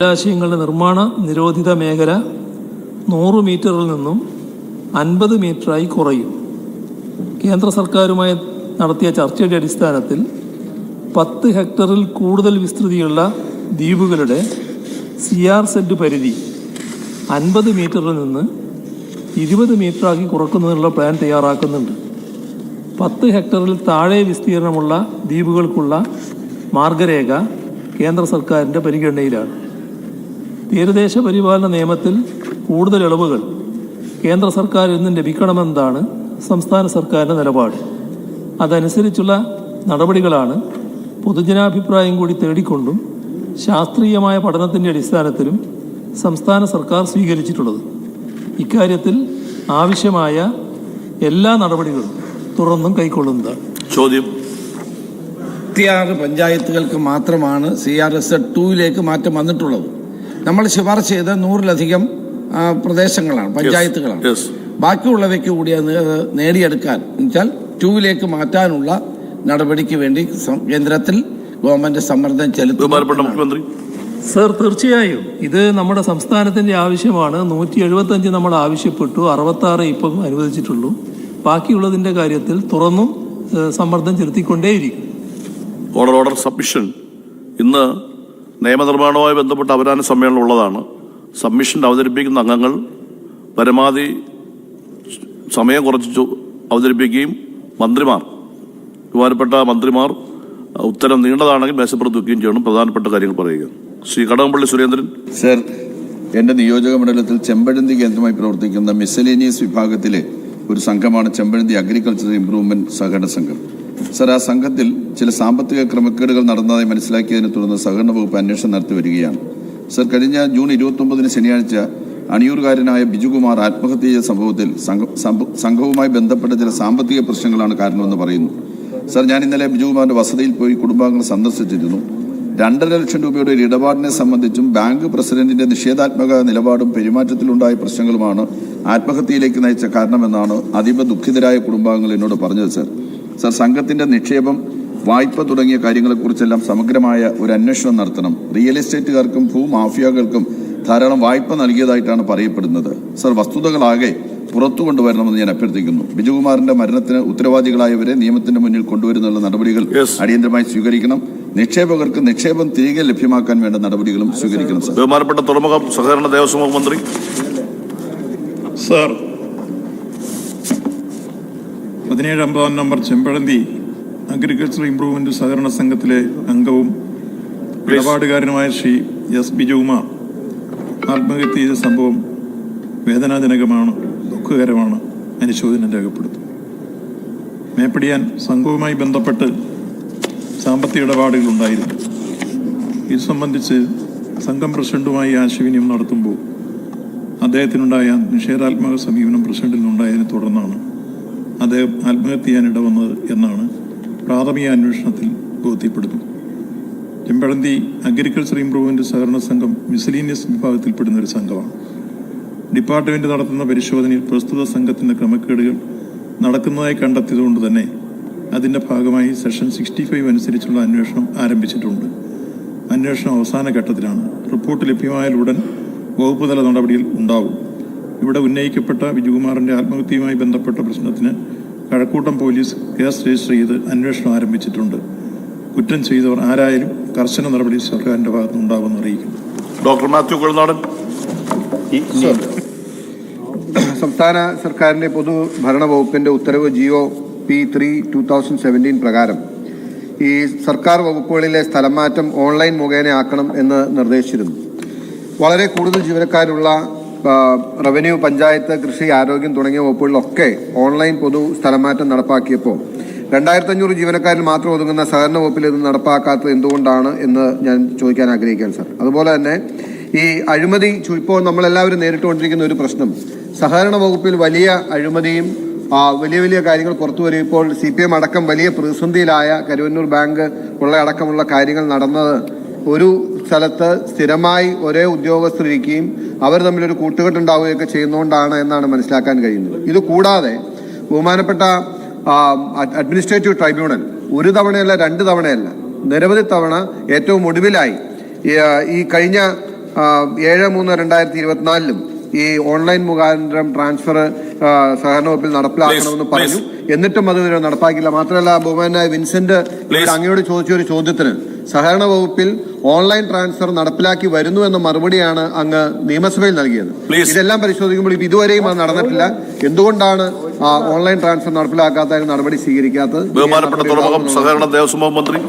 ജലാശയങ്ങളുടെ നിർമ്മാണ നിരോധിത മേഖല നൂറ് മീറ്ററിൽ നിന്നും അൻപത് മീറ്ററായി കുറയും. കേന്ദ്ര സർക്കാരുമായി നടത്തിയ ചർച്ചയുടെ അടിസ്ഥാനത്തിൽ പത്ത് ഹെക്ടറിൽ കൂടുതൽ വിസ്തൃതിയുള്ള ദ്വീപുകളുടെ സി ആർ സെഡ് പരിധി അൻപത് മീറ്ററിൽ നിന്ന് ഇരുപത് മീറ്ററാക്കി കുറക്കുന്നതിനുള്ള പ്ലാൻ തയ്യാറാക്കുന്നുണ്ട്. പത്ത് ഹെക്ടറിൽ താഴെ വിസ്തീർണമുള്ള ദ്വീപുകൾക്കുള്ള മാർഗരേഖ കേന്ദ്ര സർക്കാരിന്റെ പരിഗണനയിലാണ്. തീരദേശ പരിപാലന നിയമത്തിൽ കൂടുതൽ ഇളവുകൾ കേന്ദ്ര സർക്കാരിൽ നിന്നും ലഭിക്കണമെന്നതാണ് സംസ്ഥാന സർക്കാരിന്റെ നിലപാട്. അതനുസരിച്ചുള്ള നടപടികളാണ് പൊതുജനാഭിപ്രായം കൂടി തേടിക്കൊണ്ടും ശാസ്ത്രീയമായ പഠനത്തിന്റെ അടിസ്ഥാനത്തിലും സംസ്ഥാന സർക്കാർ സ്വീകരിച്ചിട്ടുള്ളത്. ഇക്കാര്യത്തിൽ ആവശ്യമായ എല്ലാ നടപടികളും തുറന്നും കൈക്കൊള്ളുന്നതാണ്. ചോദ്യം. ഇരുപത്തിയാറ് പഞ്ചായത്തുകൾക്ക് മാത്രമാണ് സി ആർ എസ് ടൂവിലേക്ക് മാറ്റം വന്നിട്ടുള്ളത്. നമ്മൾ ശുപാർശ ചെയ്ത നൂറിലധികം പ്രദേശങ്ങളാണ് പഞ്ചായത്തുകളാണ്. ബാക്കിയുള്ളവയ്ക്ക് കൂടി അത് നേടിയെടുക്കാൻ എന്നുവെച്ചാൽ ടൂവിലേക്ക് മാറ്റാനുള്ള നടപടിക്ക് വേണ്ടി കേന്ദ്രത്തിൽ ഗവൺമെന്റ് സമ്മർദ്ദം ബഹുമാനപ്പെട്ട ചെലുത്തും മുഖ്യമന്ത്രി. സർ തീർച്ചയായും. ഇത് നമ്മുടെ സംസ്ഥാനത്തിന്റെ ആവശ്യമാണ്. നൂറ്റി എഴുപത്തഞ്ച് നമ്മൾ ആവശ്യപ്പെട്ടു. അറുപത്താറ് ഇപ്പം അനുവദിച്ചിട്ടുള്ളൂ. ബാക്കിയുള്ളതിന്റെ കാര്യത്തിൽ തുറന്നും സമ്മർദ്ദം ചെലുത്തിക്കൊണ്ടേയിരിക്കും. ഓർഡർ ഓർഡർ സബ്മിഷൻ ഇന്ന് നിയമനിർമ്മാണവുമായി ബന്ധപ്പെട്ട അവരാന സമ്മേളനം ഉള്ളതാണ്. സബ്മിഷൻ അവതരിപ്പിക്കുന്ന അംഗങ്ങൾ പരമാവധി സമയം കുറച്ച് അവതരിപ്പിക്കുകയും മന്ത്രിമാർ ബഹുമാനപ്പെട്ട മന്ത്രിമാർ ഉത്തരം നീണ്ടതാണെങ്കിൽ മേശപ്പുറത്ത് വെക്കുകയും ചെയ്യണം. പ്രധാനപ്പെട്ട കാര്യങ്ങൾ പറയുക. ശ്രീ കടകംപള്ളി സുരേന്ദ്രൻ. സർ എന്റെ നിയോജക മണ്ഡലത്തിൽ ചെമ്പഴന്തി കേന്ദ്രമായി പ്രവർത്തിക്കുന്ന മിസലേനിയസ് വിഭാഗത്തിലെ ഒരു സംഘമാണ് ചെമ്പഴന്തി അഗ്രികൾച്ചർ ഇംപ്രൂവ്മെന്റ് സഹകരണ സംഘം. സർ ആ സംഘത്തിൽ ചില സാമ്പത്തിക ക്രമക്കേടുകൾ നടന്നതായി മനസ്സിലാക്കിയതിനെ തുടർന്ന് സഹകരണ വകുപ്പ് അന്വേഷണം നടത്തി വരികയാണ്. സർ കഴിഞ്ഞ ജൂൺ ഇരുപത്തൊമ്പതിന് ശനിയാഴ്ച അണിയൂർകാരനായ ബിജുകുമാർ ആത്മഹത്യ ചെയ്ത സംഭവത്തിൽ സംഘ- സംഘവുമായി ബന്ധപ്പെട്ട ചില സാമ്പത്തിക പ്രശ്നങ്ങളാണ് കാരണമെന്ന് പറയുന്നു. സർ ഞാൻ ഇന്നലെ ബിജുകുമാറിന്റെ വസതിയിൽ പോയി കുടുംബാംഗങ്ങൾ സന്ദർശിച്ചിരുന്നു. രണ്ടര ലക്ഷം രൂപയുടെ ഒരു ഇടപാടിനെ സംബന്ധിച്ചും ബാങ്ക് പ്രസിഡന്റിന്റെ നിഷേധാത്മക നിലപാടും പെരുമാറ്റത്തിലുണ്ടായ പ്രശ്നങ്ങളുമാണ് ആത്മഹത്യയിലേക്ക് നയിച്ച കാരണമെന്നാണ് അതീവ ദുഃഖിതരായ കുടുംബാംഗങ്ങൾ എന്നോട് പറഞ്ഞത് സർ. സർ സംഘത്തിന്റെ നിക്ഷേപം വായ്പ തുടങ്ങിയ കാര്യങ്ങളെക്കുറിച്ചെല്ലാം സമഗ്രമായ ഒരു അന്വേഷണം നടത്തണം. റിയൽ എസ്റ്റേറ്റുകാർക്കും ഭൂമാഫിയകൾക്കും ധാരാളം വായ്പ നൽകിയതായിട്ടാണ് പറയപ്പെടുന്നത്. സർ വസ്തുതകളാകെ പുറത്തു കൊണ്ടുവരണമെന്ന് ഞാൻ അഭ്യർത്ഥിക്കുന്നു. ബിജുകുമാറിന്റെ മരണത്തിന് ഉത്തരവാദികളായവരെ നിയമത്തിന്റെ മുന്നിൽ കൊണ്ടുവരുന്നുള്ള നടപടികൾ അടിയന്തരമായി സ്വീകരിക്കണം. നിക്ഷേപകർക്ക് നിക്ഷേപം തിരികെ ലഭ്യമാക്കാൻ വേണ്ട നടപടികളും സ്വീകരിക്കണം സർ. ബഹുമാനപ്പെട്ട തുറമുഖം സഹകരണ ദേവസ്വം മന്ത്രി. സാർ പതിനേഴ് അമ്പതാം നമ്പർ ചെമ്പഴന്തി അഗ്രികൾച്ചർ ഇംപ്രൂവ്മെന്റ് സഹകരണ സംഘത്തിലെ അംഗവും ഇടപാടുകാരനുമായ ശ്രീ എസ് ബിജുകുമാർ ആത്മഹത്യ ചെയ്ത സംഭവം വേദനാജനകമാണ് ദുഃഖകരമാണ് അനുശോചനം രേഖപ്പെടുത്തും. മേപ്പടിയാൻ സംഘവുമായി ബന്ധപ്പെട്ട് സാമ്പത്തിക ഇടപാടുകൾ ഉണ്ടായിരുന്നു. ഇത് സംബന്ധിച്ച് സംഘം പ്രസിഡന്റുമായി ആശയവിനിമയം നടത്തുമ്പോൾ അദ്ദേഹത്തിനുണ്ടായ നിഷേധാത്മക സമീപനം പ്രസിഡന്റിനുണ്ടായതിനെ തുടർന്നാണ് അദ്ദേഹം ആത്മഹത്യ ചെയ്യാൻ ഇടവന്നത് എന്നാണ് പ്രാഥമിക അന്വേഷണത്തിൽ ബോധ്യപ്പെടുന്നു ചെമ്പഴന്തി അഗ്രികൾച്ചർ ഇംപ്രൂവ്മെന്റ് സഹകരണ സംഘം മിസലീനിയസ് വിഭാഗത്തിൽപ്പെടുന്ന ഒരു സംഘമാണ്. ഡിപ്പാർട്ട്മെന്റ് നടത്തുന്ന പരിശോധനയിൽ പ്രസ്തുത സംഘത്തിന്റെ ക്രമക്കേടുകൾ നടക്കുന്നതായി കണ്ടെത്തിയതുകൊണ്ട് തന്നെ അതിന്റെ ഭാഗമായി സെഷൻ സിക്സ്റ്റി ഫൈവ് അനുസരിച്ചുള്ള അന്വേഷണം ആരംഭിച്ചിട്ടുണ്ട്. അന്വേഷണം അവസാന ഘട്ടത്തിലാണ്. റിപ്പോർട്ട് ലഭ്യമായാൽ ഉടൻ വകുപ്പ് തല നടപടിയിൽ ഉണ്ടാവും. ഇവിടെ ഉന്നയിക്കപ്പെട്ട വിജുകുമാറിന്റെ ആത്മഹത്യയുമായി ബന്ധപ്പെട്ട പ്രശ്നത്തിന് കഴക്കൂട്ടം പോലീസ് കേസ് രജിസ്റ്റർ ചെയ്ത് അന്വേഷണം ആരംഭിച്ചിട്ടുണ്ട്. കുറ്റം ചെയ്തവർ ആരായാലും കർശന നടപടി സർക്കാരിന്റെ ഭാഗത്തു നിന്നുണ്ടാവുമെന്ന് അറിയിക്കുന്നു. ഡോക്ടർ മാത്യു കൊഴുനാടൻ സംസ്ഥാന സർക്കാരിന്റെ പൊതുഭരണ വകുപ്പിന്റെ ഉത്തരവ് G O P three two thousand seventeen പ്രകാരം ഈ സർക്കാർ വകുപ്പുകളിലെ സ്ഥലമാറ്റം ഓൺലൈൻ മുഖേന ആക്കണം എന്ന് നിർദ്ദേശിച്ചിരുന്നു. വളരെ കൂടുതൽ ജീവനക്കാരുള്ള റവന്യൂ പഞ്ചായത്ത് കൃഷി ആരോഗ്യം തുടങ്ങിയ വകുപ്പുകളിലൊക്കെ ഓൺലൈൻ പൊതു സ്ഥലമാറ്റം നടപ്പാക്കിയപ്പോൾ രണ്ടായിരത്തി അഞ്ഞൂറ് ജീവനക്കാരിൽ മാത്രം ഒതുങ്ങുന്ന സഹകരണ വകുപ്പിൽ ഇത് നടപ്പാക്കാത്തത് എന്തുകൊണ്ടാണ് എന്ന് ഞാൻ ചോദിക്കാൻ ആഗ്രഹിക്കുകയാണ് സാർ. അതുപോലെ തന്നെ ഈ അഴിമതി ഇപ്പോൾ നമ്മളെല്ലാവരും നേരിട്ടുകൊണ്ടിരിക്കുന്ന ഒരു പ്രശ്നം. സഹകരണ വകുപ്പിൽ വലിയ അഴിമതിയും വലിയ വലിയ കാര്യങ്ങൾ പുറത്തു വരും ഇപ്പോൾ സി പി എം അടക്കം വലിയ പ്രതിസന്ധിയിലായ കരുവന്നൂർ ബാങ്ക് ഉള്ള അടക്കമുള്ള കാര്യങ്ങൾ നടന്നത് ഒരു സ്ഥലത്ത് സ്ഥിരമായി ഒരേ ഉദ്യോഗസ്ഥർ ഇരിക്കുകയും അവർ തമ്മിലൊരു കൂട്ടുകെട്ടുണ്ടാവുകയൊക്കെ ചെയ്യുന്നതുകൊണ്ടാണ് എന്നാണ് മനസ്സിലാക്കാൻ കഴിയുന്നത്. ഇത് കൂടാതെ ബഹുമാനപ്പെട്ട അഡ്മിനിസ്ട്രേറ്റീവ് ട്രൈബ്യൂണൽ ഒരു തവണയല്ല രണ്ട് തവണയല്ല നിരവധി തവണ ഏറ്റവും ഒടുവിലായി ഈ, കഴിഞ്ഞ ഏഴ് മൂന്ന് രണ്ടായിരത്തി ഇരുപത്തിനാലിലും ഈ ഓൺലൈൻ മുഖാന്തരം ട്രാൻസ്ഫർ സഹകരണ വകുപ്പിൽ നടപ്പിലാക്കണമെന്ന് പറഞ്ഞു. എന്നിട്ടും അത് നടപ്പാക്കില്ല മാത്രമല്ല ബഹുമാനായ വിൻസെന്റ് അങ്ങയോട് ചോദിച്ച ഒരു ചോദ്യത്തിന് സഹകരണ വകുപ്പിൽ ഓൺലൈൻ ട്രാൻസ്ഫർ നടപ്പിലാക്കി വരുന്നു എന്ന മറുപടിയാണ് അങ്ങ് നിയമസഭയിൽ നൽകിയത്. ഇതെല്ലാം പരിശോധിക്കുമ്പോൾ ഇത് ഇതുവരെയും അത് നടന്നിട്ടില്ല. എന്തുകൊണ്ടാണ് ഓൺലൈൻ ട്രാൻസ്ഫർ നടപ്പിലാക്കാത്ത നടപടി സ്വീകരിക്കാത്തത്? ബഹുമാനപ്പെട്ട തുറമുഖം സഹകരണ ദേവസ്വം മന്ത്രി